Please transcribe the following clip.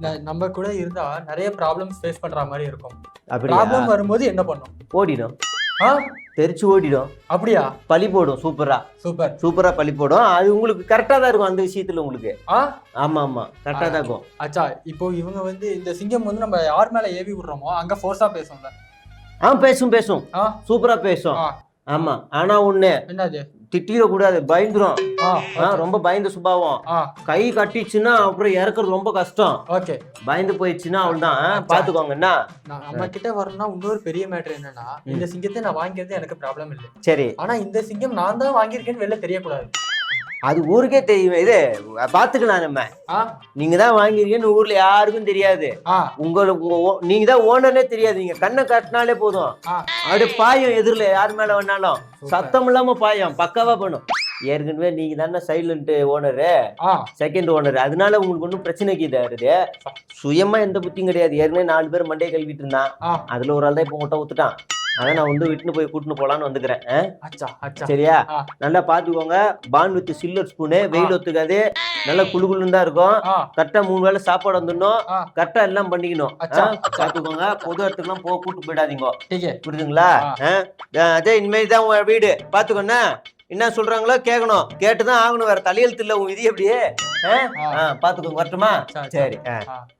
நம்ம கூட இருந்தா நிறைய ப்ராப்ளம்ஸ் ஃபேஸ் பண்ற மாதிரி இருக்கும். ப்ராப்ளம் வரும்போது என்ன பண்ணும்? ஓடிடும். தெரிச்சு ஓடிடும். அப்படியா? பழி போடும் சூப்பரா சூப்பர். சூப்பரா பழி போடும். அது உங்களுக்கு கரெக்டா தான் இருக்கும் அந்த விஷயத்துல உங்களுக்கு. ஆமா ஆமா கரெக்டா தான் இருக்கும். அச்சா இப்போ இவங்க வந்து இந்த சிங்கம் வந்து நம்ம யார் மேல ஏவி விடுறோமோ அங்க ஃபோர்ஸா பேசும்ல. ஆ பேசும் பேசும். ஆ? சூப்பரா பேசும். ஆ. ஆமா. ஆனா ஒண்ணு என்னது? திட்டிட கூடாது பயந்துரும் ரொம்ப பயந்த சுபாவம். கை கட்டிச்சுன்னா அப்புறம் இறக்குறது ரொம்ப கஷ்டம். ஓகே. பயந்து போயிடுச்சுன்னா ஆ, பாத்துக்கோங்க என்ன? நம்ம கிட்ட வரணும்னா இன்னொரு பெரிய மேட்டர் என்னன்னா இந்த சிங்கத்தை நான் வாங்கிறது எனக்கு ப்ராப்ளம் இல்லை. சரி. ஆனா இந்த சிங்கம் நான் தான் வாங்கியிருக்கேன்னு வெளில தெரியக்கூடாது. அது ஊருக்கே தெரியும். இது பாத்துக்கலாம் நம்ம. நீங்க தான் வாங்கிருக்கீங்கன்னு ஊர்ல யாருக்கும் தெரியாது. உங்களுக்கு நீங்க தான் ஓனர்னே தெரியாது. நீங்க கண்ணை காட்டினாலே போதும். அப்படியே பாயும் எதிரில் யார் மேல வேணாலும். சத்தம் இல்லாம பாயும் பக்காவா பண்ணும். ஏற்கனவே நீங்க தானே சைலண்ட் ஓனரு. Second owner. அதனால உங்களுக்கு ஒன்றும் பிரச்சனைக்கு இதாகுது சுயமா எந்த புத்தியும் கிடையாது. ஏற்கனவே நாலு பேர் மண்டையை கழுவிட்டு இருந்தான். அதுல ஒரு ஆள் தான் இப்போ முட்டை ஊத்துட்டான். அதான் நான் வந்து விட்டுன்னு போய் கூட்டின்னு போலான்னு வந்துக்கிறேன். சரியா. நல்லா பாத்துக்கோங்க பான் வித் சில்லர் ஸ்பூனு. வெயில் ஒத்துக்காது. நல்லா குளு குளுன்னு தான் இருக்கும். கரெக்டா மூணு வேளை சாப்பாடு வந்துடணும். கரெக்டா எல்லாம் பண்ணிக்கணும்? பாத்துக்கோங்க பொது இடத்துக்குலாம் போக கூட்டு போயிடாதீங்க. புரியுதுங்களா? அதே இனிமேல் தான் உங்க வீடு. பாத்துக்கோண்ணா என்ன சொல்றாங்களோ கேட்கணும். கேட்டுதான் ஆகணும். வேற தலையெழுத்து இல்ல. உன் விதி. ஆ, பாத்துக்கோங்க வரட்டுமா? சரி,